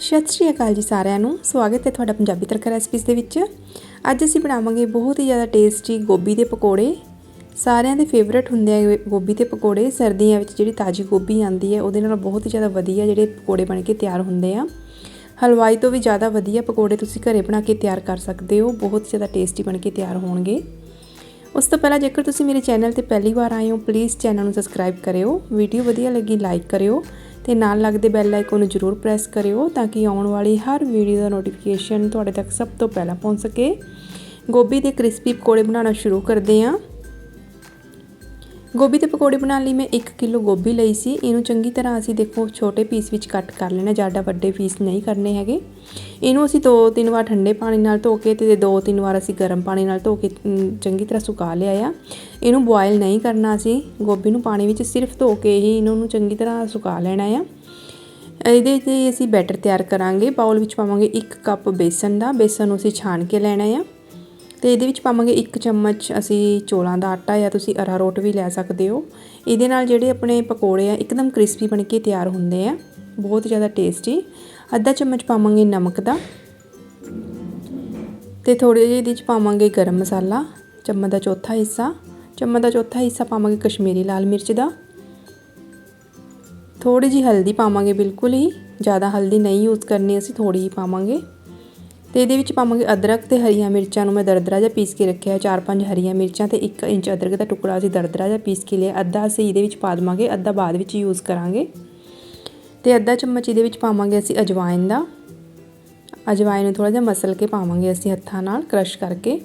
ਸਤਿ ਸ਼੍ਰੀ ਅਕਾਲ ਜੀ ਸਾਰਿਆਂ ਨੂੰ। ਸਵਾਗਤ ਹੈ ਤੁਹਾਡਾ ਪੰਜਾਬੀ ਤੜਕਾ ਰੈਸਪੀਜ਼ ਦੇ ਵਿੱਚ। ਅੱਜ ਅਸੀਂ ਬਣਾਵਾਂਗੇ ਬਹੁਤ ਹੀ ਜ਼ਿਆਦਾ ਟੇਸਟੀ ਗੋਭੀ ਦੇ ਪਕੌੜੇ। ਸਾਰਿਆਂ ਦੇ ਫੇਵਰੇਟ ਹੁੰਦੇ ਆ ਗੋਭੀ ਦੇ ਪਕੌੜੇ। ਸਰਦੀਆਂ ਵਿੱਚ ਜਿਹੜੀ ਤਾਜ਼ੀ ਗੋਭੀ ਆਉਂਦੀ ਹੈ, ਉਹਦੇ ਨਾਲ ਬਹੁਤ ਹੀ ਜ਼ਿਆਦਾ ਵਧੀਆ ਜਿਹੜੇ ਪਕੌੜੇ ਬਣ ਕੇ ਤਿਆਰ ਹੁੰਦੇ ਆ। ਹਲਵਾਈ ਤੋਂ ਵੀ ਜ਼ਿਆਦਾ ਵਧੀਆ ਪਕੌੜੇ ਤੁਸੀਂ ਘਰੇ ਬਣਾ ਕੇ ਤਿਆਰ ਕਰ ਸਕਦੇ ਹੋ। ਬਹੁਤ ਹੀ ਜ਼ਿਆਦਾ ਟੇਸਟੀ ਬਣ ਕੇ ਤਿਆਰ ਹੋਣਗੇ। ਉਸ ਤੋਂ ਪਹਿਲਾਂ ਜੇਕਰ ਤੁਸੀਂ ਮੇਰੇ ਚੈਨਲ ਤੇ ਪਹਿਲੀ ਵਾਰ ਆਏ ਹੋ ਪਲੀਜ਼ ਚੈਨਲ ਨੂੰ ਸਬਸਕ੍ਰਾਈਬ ਕਰਿਓ। ਵੀਡੀਓ ਵਧੀਆ ਲੱਗੀ ਲਾਈਕ ਕਰਿਓ। ਤੇ ਨਾਲ ਲੱਗਦੇ ਬੈਲ ਆਈਕਨ ਨੂੰ ਜ਼ਰੂਰ ਪ੍ਰੈਸ ਕਰਿਓ ਤਾਂ ਕਿ ਆਉਣ ਵਾਲੀ ਹਰ ਵੀਡੀਓ ਦਾ ਨੋਟੀਫਿਕੇਸ਼ਨ ਤੁਹਾਡੇ ਤੱਕ ਸਭ ਤੋਂ ਪਹਿਲਾਂ ਪਹੁੰਚ ਸਕੇ। ਗੋਭੀ ਦੇ ਕ੍ਰਿਸਪੀ ਪਕੌੜੇ ਬਣਾਉਣਾ ਸ਼ੁਰੂ ਕਰਦੇ ਹਾਂ। ਗੋਭੀ ਦੇ ਪਕੌੜੇ ਬਣਾਉਣ ਲਈ ਮੈਂ 1 ਕਿਲੋ ਗੋਭੀ ਲਈ ਸੀ। ਇਹਨੂੰ ਚੰਗੀ ਤਰ੍ਹਾਂ ਅਸੀਂ ਦੇਖੋ ਛੋਟੇ ਪੀਸ ਵਿੱਚ ਕੱਟ ਕਰ ਲੈਣਾ, ਜ਼ਿਆਦਾ ਵੱਡੇ ਪੀਸ ਨਹੀਂ ਕਰਨੇ ਹੈਗੇ। ਇਹਨੂੰ ਅਸੀਂ ਦੋ ਤਿੰਨ ਵਾਰ ਠੰਡੇ ਪਾਣੀ ਨਾਲ ਧੋ ਕੇ ਤੇ ਦੋ ਤਿੰਨ ਵਾਰ ਅਸੀਂ ਗਰਮ ਪਾਣੀ ਨਾਲ ਧੋ ਕੇ ਚੰਗੀ ਤਰ੍ਹਾਂ ਸੁਕਾ ਲਿਆ ਆ। ਇਹਨੂੰ ਬੋਇਲ ਨਹੀਂ ਕਰਨਾ ਅਸੀਂ ਗੋਭੀ ਨੂੰ ਪਾਣੀ ਵਿੱਚ ਸਿਰਫ ਧੋ ਕੇ ਹੀ ਇਹਨੂੰ ਚੰਗੀ ਤਰ੍ਹਾਂ ਸੁਕਾ ਲੈਣਾ ਆ। ਇਹਦੇ ਤੇ ਅਸੀਂ ਬੈਟਰ ਤਿਆਰ ਕਰਾਂਗੇ। ਬਾਉਲ ਵਿੱਚ ਪਾਵਾਂਗੇ 1 ਕੱਪ ਬੇਸਨ ਦਾ। ਬੇਸਨ ਨੂੰ ਅਸੀਂ ਛਾਣ ਕੇ ਲੈਣਾ ਆ। ਅਤੇ ਇਹਦੇ ਵਿੱਚ ਪਾਵਾਂਗੇ ਇੱਕ ਚਮਚ ਅਸੀਂ ਚੋਲਾਂ ਦਾ ਆਟਾ ਜਾਂ ਤੁਸੀਂ ਅਰਾਰੋਟ ਵੀ ਲੈ ਸਕਦੇ ਹੋ। ਇਹਦੇ ਨਾਲ ਜਿਹੜੇ ਆਪਣੇ ਪਕੌੜੇ ਆ, ਇੱਕਦਮ ਕ੍ਰਿਸਪੀ ਬਣ ਕੇ ਤਿਆਰ ਹੁੰਦੇ ਆ। ਬਹੁਤ ਜ਼ਿਆਦਾ ਟੇਸਟੀ। ਅੱਧਾ ਚਮਚ ਪਾਵਾਂਗੇ ਨਮਕ ਦਾ। ਤੇ ਥੋੜੇ ਜਿਹੇ ਇਹਦੇ ਵਿੱਚ ਪਾਵਾਂਗੇ ਗਰਮ ਮਸਾਲਾ, ਚਮਚ ਦਾ ਚੌਥਾ ਹਿੱਸਾ। ਚਮਚ ਦਾ ਚੌਥਾ ਹਿੱਸਾ ਪਾਵਾਂਗੇ ਕਸ਼ਮੀਰੀ ਲਾਲ ਮਿਰਚ ਦਾ। ਥੋੜੀ ਜੀ ਹਲਦੀ ਪਾਵਾਂਗੇ ਬਿਲਕੁਲ ਹੀ। ਜ਼ਿਆਦਾ ਹਲਦੀ ਨਹੀਂ ਯੂਜ਼ ਕਰਨੀ, ਅਸੀਂ ਥੋੜੀ ਹੀ ਪਾਵਾਂਗੇ। ਤੇ ਇਹਦੇ ਵਿੱਚ ਪਾਵਾਂਗੇ ਅਦਰਕ ਤੇ ਹਰੀਆਂ ਮਿਰਚਾਂ ਨੂੰ ਮੈਂ ਦਰਦਰਾ ਜਿਹਾ ਪੀਸ ਕੇ ਰੱਖਿਆ ਹੈ। ਚਾਰ ਪੰਜ ਹਰੀਆਂ ਮਿਰਚਾਂ ਤੇ 1 ਇੰਚ ਅਦਰਕ ਦਾ ਟੁਕੜਾ ਅਸੀਂ ਦਰਦਰਾ ਜਿਹਾ ਪੀਸ ਕੇ ਲਿਆ। ਅੱਧਾ ਅਸੀਂ ਇਹਦੇ ਵਿੱਚ ਪਾ ਦਵਾਂਗੇ, ਅੱਧਾ ਬਾਅਦ ਵਿੱਚ ਯੂਜ਼ ਕਰਾਂਗੇ। ਤੇ ਅੱਧਾ ਚਮਚ ਇਹਦੇ ਵਿੱਚ ਪਾਵਾਂਗੇ ਅਸੀਂ ਅਜਵਾਇਨ ਦਾ। ਅਜਵਾਇਨ ਨੂੰ ਥੋੜਾ ਜਿਹਾ ਮਸਲ ਕੇ ਪਾਵਾਂਗੇ ਅਸੀਂ ਹੱਥਾਂ ਨਾਲ ਕ੍ਰਸ਼ ਕਰਕੇ।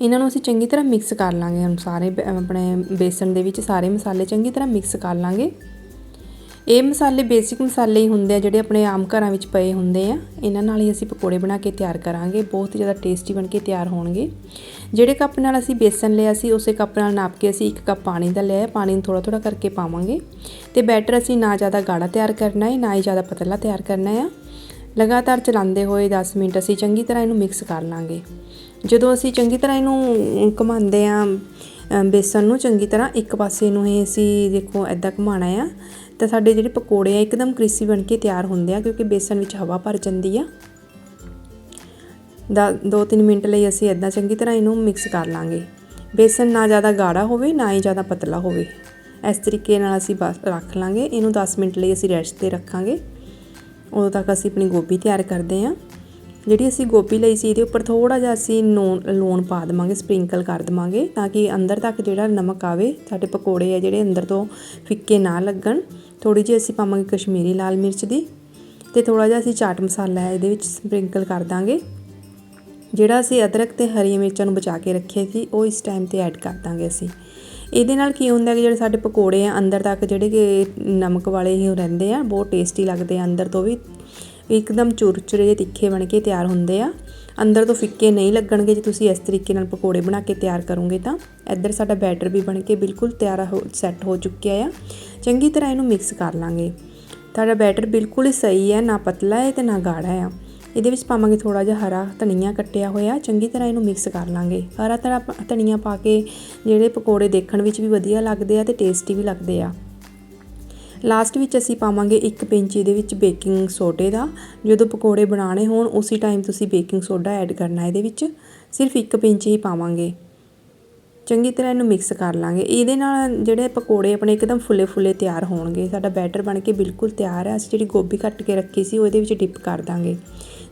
ਇਹਨਾਂ ਨੂੰ ਅਸੀਂ ਚੰਗੀ ਤਰ੍ਹਾਂ ਮਿਕਸ ਕਰ ਲਾਂਗੇ ਹੁਣ ਸਾਰੇ ਆਪਣੇ ਬੇਸਨ ਦੇ ਵਿੱਚ ਸਾਰੇ ਮਸਾਲੇ ਚੰਗੀ ਤਰ੍ਹਾਂ ਮਿਕਸ ਕਰ ਲਾਂਗੇ। ਇਹ ਮਸਾਲੇ ਬੇਸਿਕ ਮਸਾਲੇ ਹੀ ਹੁੰਦੇ ਆ, ਜਿਹੜੇ ਆਪਣੇ ਆਮ ਘਰਾਂ ਵਿੱਚ ਪਏ ਹੁੰਦੇ ਆ। ਇਹਨਾਂ ਨਾਲ ਹੀ ਅਸੀਂ ਪਕੌੜੇ ਬਣਾ ਕੇ ਤਿਆਰ ਕਰਾਂਗੇ, ਬਹੁਤ ਜ਼ਿਆਦਾ ਟੇਸਟੀ ਬਣ ਕੇ ਤਿਆਰ ਹੋਣਗੇ। ਜਿਹੜੇ ਕੱਪ ਨਾਲ ਅਸੀਂ ਬੇਸਨ ਲਿਆ ਸੀ, ਉਸੇ ਕੱਪ ਨਾਲ ਨਾਪ ਕੇ ਅਸੀਂ ਇੱਕ ਕੱਪ ਪਾਣੀ ਦਾ ਲਿਆ ਪਾਣੀ ਨੂੰ ਥੋੜਾ ਥੋੜਾ ਕਰਕੇ ਪਾਵਾਂਗੇ। ਤੇ ਬੈਟਰ ਅਸੀਂ ਨਾ ਜ਼ਿਆਦਾ ਗਾੜਾ ਤਿਆਰ ਕਰਨਾ ਹੈ, ਨਾ ਹੀ ਜ਼ਿਆਦਾ ਪਤਲਾ ਤਿਆਰ ਕਰਨਾ ਹੈ। ਲਗਾਤਾਰ ਚਲਾਉਂਦੇ ਹੋਏ 10 ਮਿੰਟ ਅਸੀਂ ਚੰਗੀ ਤਰ੍ਹਾਂ ਇਹਨੂੰ ਮਿਕਸ ਕਰ ਲਾਂਗੇ। ਜਦੋਂ ਅਸੀਂ ਚੰਗੀ ਤਰ੍ਹਾਂ ਇਹਨੂੰ ਘੁਮਾਉਂਦੇ ਆ ਬੇਸਨ ਨੂੰ ਚੰਗੀ ਤਰ੍ਹਾਂ ਇੱਕ ਪਾਸੇ ਨੂੰ ਇਹ ਅਸੀਂ ਦੇਖੋ ਐਦਾਂ ਘੁਮਾਣਾ ਆ। ਤਾਂ ਸਾਡੇ ਜਿਹੜੇ ਪਕੌੜੇ ਆ, ਇੱਕਦਮ ਕ੍ਰਿਸਪੀ ਬਣ ਕੇ ਤਿਆਰ ਹੁੰਦੇ ਆ, ਕਿਉਂਕਿ ਬੇਸਨ ਵਿੱਚ ਹਵਾ ਭਰ ਜਾਂਦੀ ਆ। ਦਾ 2-3 ਮਿੰਟ ਲਈ ਅਸੀਂ ਐਦਾਂ ਚੰਗੀ ਤਰ੍ਹਾਂ ਇਹਨੂੰ ਮਿਕਸ ਕਰ ਲਾਂਗੇ। ਬੇਸਨ ਨਾ ਜ਼ਿਆਦਾ ਗਾੜਾ ਹੋਵੇ, ਨਾ ਹੀ ਜ਼ਿਆਦਾ ਪਤਲਾ ਹੋਵੇ। ਇਸ ਤਰੀਕੇ ਨਾਲ ਅਸੀਂ ਬਸ ਰੱਖ ਲਾਂਗੇ। ਇਹਨੂੰ 10 ਮਿੰਟ ਲਈ ਅਸੀਂ ਰੈਸਟ ਤੇ ਰੱਖਾਂਗੇ। ਉਦੋਂ ਤੱਕ ਅਸੀਂ ਆਪਣੀ ਗੋਭੀ ਤਿਆਰ ਕਰਦੇ ਹਾਂ ਜਿਹੜੀ ਅਸੀਂ ਗੋਭੀ ਲਈ ਸੀ, ਇਹਦੇ ਉੱਪਰ ਥੋੜਾ ਜਿਹਾ ਅਸੀਂ ਨੂਨ, ਲੂਣ ਪਾ ਦਵਾਂਗੇ ਸਪ੍ਰਿੰਕਲ ਕਰ ਦਵਾਂਗੇ, ਤਾਂ ਕਿ ਅੰਦਰ ਤੱਕ ਜਿਹੜਾ ਨਮਕ ਆਵੇ, ਸਾਡੇ ਪਕੌੜੇ ਆ ਜਿਹੜੇ ਅੰਦਰ ਤੋਂ ਫਿੱਕੇ ਨਾ ਲੱਗਣ। ਥੋੜੀ ਜਿਹੀ ਅਸੀਂ ਪਾਵਾਂਗੇ ਕਸ਼ਮੀਰੀ ਲਾਲ ਮਿਰਚ ਦੀ ਤੇ ਥੋੜਾ ਜਿਹਾ ਅਸੀਂ ਚਾਟ ਮਸਾਲਾ ਹੈ, ਇਹਦੇ ਵਿੱਚ ਸਪ੍ਰਿੰਕਲ ਕਰ ਦਾਂਗੇ। ਜਿਹੜਾ ਅਸੀਂ ਅਦਰਕ ਤੇ ਹਰੀਆਂ ਮਿਰਚਾਂ ਨੂੰ ਬਚਾ ਕੇ ਰੱਖੇ ਸੀ, ਉਹ ਇਸ ਟਾਈਮ ਤੇ ਐਡ ਕਰ ਦਾਂਗੇ ਅਸੀਂ। ਇਹਦੇ ਨਾਲ ਕੀ ਹੁੰਦਾ ਕਿ ਜਿਹੜੇ ਸਾਡੇ ਪਕੌੜੇ ਆ, ਅੰਦਰ ਤੱਕ ਜਿਹੜੇ ਕਿ ਨਮਕ ਵਾਲੇ ਹੀ ਰਹਿੰਦੇ ਆ, ਬਹੁਤ ਟੇਸਟੀ ਲੱਗਦੇ ਆ ਅੰਦਰ ਤੋਂ ਵੀ। ਇੱਕਦਮ ਚੁਰਚੁਰੇ ਜਿਹੇ ਤਿੱਖੇ ਬਣ ਕੇ ਤਿਆਰ ਹੁੰਦੇ ਆ। ਅੰਦਰ ਤੋਂ ਫਿੱਕੇ ਨਹੀਂ ਲੱਗਣਗੇ ਜੇ ਤੁਸੀਂ ਇਸ ਤਰੀਕੇ ਨਾਲ ਪਕੌੜੇ ਬਣਾ ਕੇ ਤਿਆਰ ਕਰੋਗੇ ਤਾਂ। ਇੱਧਰ ਸਾਡਾ ਬੈਟਰ ਵੀ ਬਣ ਕੇ ਬਿਲਕੁਲ ਤਿਆਰ ਹੋ, ਸੈੱਟ ਹੋ ਚੁੱਕਿਆ ਆ। ਚੰਗੀ ਤਰ੍ਹਾਂ ਇਹਨੂੰ ਮਿਕਸ ਕਰ ਲਾਂਗੇ। ਤੁਹਾਡਾ ਬੈਟਰ ਬਿਲਕੁਲ ਹੀ ਸਹੀ ਹੈ ਨਾ ਪਤਲਾ ਹੈ ਤੇ ਨਾ ਗਾੜਾ ਆ। ਇਹਦੇ ਵਿੱਚ ਪਾਵਾਂਗੇ ਥੋੜਾ ਜਿਹਾ ਹਰਾ ਧਨੀਆ ਕੱਟਿਆ ਹੋਇਆ, ਚੰਗੀ ਤਰ੍ਹਾਂ ਇਹਨੂੰ ਮਿਕਸ ਕਰ ਲਾਂਗੇ। ਹਰਾ ਤਰ੍ਹਾਂ ਧਨੀਆ ਪਾ ਕੇ ਜਿਹੜੇ ਪਕੌੜੇ ਦੇਖਣ ਵਿੱਚ ਵੀ ਵਧੀਆ ਲੱਗਦੇ ਆ ਤੇ ਟੇਸਟੀ ਵੀ ਲੱਗਦੇ ਆ। ਲਾਸਟ ਵਿੱਚ ਅਸੀਂ ਪਾਵਾਂਗੇ ਇੱਕ ਪਿੰਚ ਇਹਦੇ ਵਿੱਚ ਬੇਕਿੰਗ ਸੋਡੇ ਦਾ। ਜਦੋਂ ਪਕੌੜੇ ਬਣਾਉਣੇ ਹੋਣ, ਉਸੇ ਟਾਈਮ ਤੁਸੀਂ ਬੇਕਿੰਗ ਸੋਡਾ ਐਡ ਕਰਨਾ ਇਹਦੇ ਵਿੱਚ। ਸਿਰਫ ਇੱਕ ਪਿੰਚ ਹੀ ਪਾਵਾਂਗੇ। ਚੰਗੀ ਤਰ੍ਹਾਂ ਇਹਨੂੰ ਮਿਕਸ ਕਰ ਲਾਂਗੇ। ਇਹਦੇ ਨਾਲ ਜਿਹੜੇ ਪਕੌੜੇ ਆਪਣੇ ਇੱਕਦਮ ਫੁੱਲੇ ਫੁੱਲੇ ਤਿਆਰ ਹੋਣਗੇ। ਸਾਡਾ ਬੈਟਰ ਬਣ ਕੇ ਬਿਲਕੁਲ ਤਿਆਰ ਹੈ। ਅਸੀਂ ਜਿਹੜੀ ਗੋਭੀ ਕੱਟ ਕੇ ਰੱਖੀ ਸੀ, ਉਹਦੇ ਵਿੱਚ ਡਿਪ ਕਰ ਦਾਂਗੇ।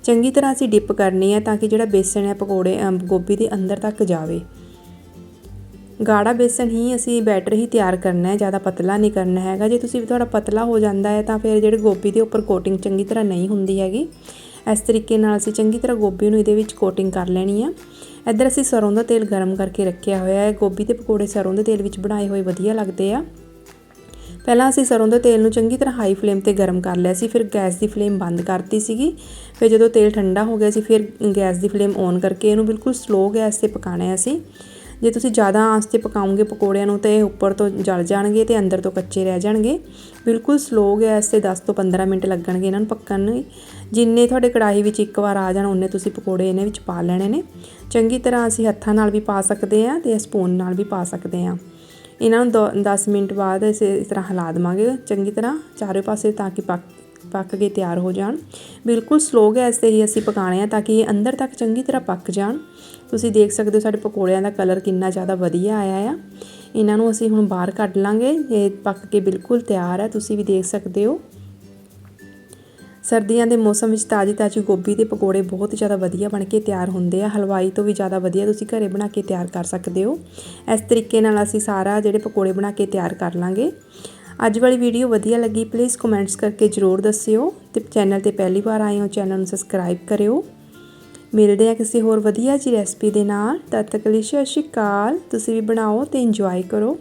ਚੰਗੀ ਤਰ੍ਹਾਂ ਅਸੀਂ ਡਿਪ ਕਰਨੀ ਹੈ ਤਾਂ ਕਿ ਜਿਹੜਾ ਬੇਸਣ ਹੈ ਪਕੌੜੇ ਗੋਭੀ ਦੇ ਅੰਦਰ ਤੱਕ ਜਾਵੇ। ਗਾੜਾ ਬੇਸਨ ਹੀ ਅਸੀਂ ਬੈਟਰ ਹੀ ਤਿਆਰ ਕਰਨਾ ਹੈ, ਜ਼ਿਆਦਾ ਪਤਲਾ ਨਹੀਂ ਕਰਨਾ ਹੈਗਾ। ਜੇ ਤੁਸੀਂ ਥੋੜਾ ਪਤਲਾ ਹੋ ਜਾਂਦਾ ਹੈ, ਤਾਂ ਫਿਰ ਜਿਹੜੇ ਗੋਭੀ ਦੇ ਉੱਪਰ ਕੋਟਿੰਗ ਚੰਗੀ ਤਰ੍ਹਾਂ ਨਹੀਂ ਹੁੰਦੀ ਹੈਗੀ। ਇਸ ਤਰੀਕੇ ਨਾਲ ਅਸੀਂ ਚੰਗੀ ਤਰ੍ਹਾਂ ਗੋਭੀ ਨੂੰ ਇਹਦੇ ਵਿੱਚ ਕੋਟਿੰਗ ਕਰ ਲੈਣੀ ਆ। ਇੱਧਰ ਅਸੀਂ ਸਰੋਂ ਦਾ ਤੇਲ ਗਰਮ ਕਰਕੇ ਰੱਖਿਆ ਹੋਇਆ ਹੈ। ਗੋਭੀ ਦੇ ਪਕੌੜੇ ਸਰੋਂ ਦੇ ਤੇਲ ਵਿੱਚ ਬਣਾਏ ਹੋਏ ਵਧੀਆ ਲੱਗਦੇ ਆ। ਪਹਿਲਾਂ ਅਸੀਂ ਸਰੋਂ ਦੇ ਤੇਲ ਨੂੰ ਚੰਗੀ ਤਰ੍ਹਾਂ ਹਾਈ ਫਲੇਮ ਤੇ ਗਰਮ ਕਰ ਲਿਆ ਸੀ, ਫਿਰ ਗੈਸ ਦੀ ਫਲੇਮ ਬੰਦ ਕਰਤੀ ਸੀਗੀ। ਫਿਰ ਜਦੋਂ ਤੇਲ ਠੰਡਾ ਹੋ ਗਿਆ ਸੀ, ਫਿਰ ਗੈਸ ਦੀ ਫਲੇਮ ਔਨ ਕਰਕੇ ਇਹਨੂੰ ਬਿਲਕੁਲ ਸਲੋ ਗੈਸ ਤੇ ਪਕਾਣਾ ਹੈ ਅਸੀਂ। ਜੇ ਤੁਸੀਂ ਜ਼ਿਆਦਾ ਆਂਚ ਤੇ ਪਕਾਉਂਗੇ ਪਕੌੜਿਆਂ ਨੂੰ, ਤਾਂ ਇਹ ਉੱਪਰ ਤੋਂ ਜਲ ਜਾਣਗੇ ਤੇ ਅੰਦਰ ਤੋਂ ਕੱਚੇ ਰਹਿ ਜਾਣਗੇ। ਬਿਲਕੁਲ ਸਲੋ ਗੈਸ ਤੇ 10 ਤੋਂ 15 ਮਿੰਟ ਲੱਗਣਗੇ ਇਹਨਾਂ ਨੂੰ ਪੱਕਣ ਨੂੰ ਜਿੰਨੇ ਤੁਹਾਡੇ ਕੜਾਹੀ ਵਿੱਚ ਇੱਕ ਵਾਰ ਆ ਜਾਣ ਉਹਨੇ ਤੁਸੀਂ ਪਕੌੜੇ ਇਹਨਾਂ ਵਿੱਚ ਪਾ ਲੈਣੇ ਨੇ। ਚੰਗੀ ਤਰ੍ਹਾਂ ਅਸੀਂ ਹੱਥਾਂ ਨਾਲ ਵੀ ਪਾ ਸਕਦੇ ਆ ਤੇ ਸਪੂਨ ਨਾਲ ਵੀ ਪਾ ਸਕਦੇ ਆ ਇਹਨਾਂ ਨੂੰ 10 ਮਿੰਟ ਬਾਅਦ ਇਸੇ ਇਸ ਤਰ੍ਹਾਂ ਹਿਲਾ ਦਵਾਂਗੇ। ਚੰਗੀ ਤਰ੍ਹਾਂ ਚਾਰੇ ਪਾਸੇ ਤਾਂ ਕਿ ਪੱਕ ਪੱਕ ਕੇ ਤਿਆਰ ਹੋ ਜਾਣ। ਬਿਲਕੁਲ ਸਲੋ ਗੈਸ ਤੇ ਹੀ ਅਸੀਂ ਪਕਾਣੇ ਆ ਤਾਂ ਕਿ ਇਹ ਅੰਦਰ ਤੱਕ ਚੰਗੀ ਤਰ੍ਹਾਂ ਪੱਕ ਜਾਣ। ਤੁਸੀਂ ਦੇਖ ਸਕਦੇ ਹੋ ਸਾਡੇ ਪਕੌੜਿਆਂ ਦਾ ਕਲਰ ਕਿੰਨਾ ਜ਼ਿਆਦਾ ਵਧੀਆ ਆਇਆ ਆ। ਇਹਨਾਂ ਨੂੰ ਅਸੀਂ ਹੁਣ ਬਾਹਰ ਕੱਢ ਲਾਂਗੇ। ਇਹ ਪੱਕ ਕੇ ਬਿਲਕੁਲ ਤਿਆਰ ਹੈ ਤੁਸੀਂ ਵੀ ਦੇਖ ਸਕਦੇ ਹੋ। ਸਰਦੀਆਂ ਦੇ ਮੌਸਮ ਵਿੱਚ ਤਾਜ਼ੀ ਤਾਜ਼ੀ ਗੋਭੀ ਦੇ ਪਕੌੜੇ ਬਹੁਤ ਜ਼ਿਆਦਾ ਵਧੀਆ ਬਣ ਕੇ ਤਿਆਰ ਹੁੰਦੇ ਆ। ਹਲਵਾਈ ਤੋਂ ਵੀ ਜ਼ਿਆਦਾ ਵਧੀਆ ਤੁਸੀਂ ਘਰੇ ਬਣਾ ਕੇ ਤਿਆਰ ਕਰ ਸਕਦੇ ਹੋ। ਇਸ ਤਰੀਕੇ ਨਾਲ ਅਸੀਂ ਸਾਰਾ ਜਿਹੜੇ ਪਕੌੜੇ ਬਣਾ ਕੇ ਤਿਆਰ ਕਰ ਲਾਂਗੇ। ਅੱਜ ਵਾਲੀ ਵੀਡੀਓ ਵਧੀਆ ਲੱਗੀ ਪਲੀਜ਼ ਕਮੈਂਟਸ ਕਰਕੇ ਜ਼ਰੂਰ ਦੱਸਿਓ ਤੇ ਚੈਨਲ ਤੇ ਪਹਿਲੀ ਵਾਰ ਆਏ ਹੋ ਚੈਨਲ ਨੂੰ ਸਬਸਕ੍ਰਾਈਬ ਕਰਿਓ। ਮਿਲਦੇ ਆ ਕਿਸੇ ਹੋਰ ਵਧੀਆ ਜੀ ਰੈਸਪੀ ਦੇ ਨਾਲ। ਤਦ ਤੱਕ ਲਈ ਸਤਿ ਸ਼੍ਰੀ ਅਕਾਲ। ਤੁਸੀਂ ਵੀ ਬਣਾਓ ਤੇ ਇੰਜੋਏ ਕਰੋ।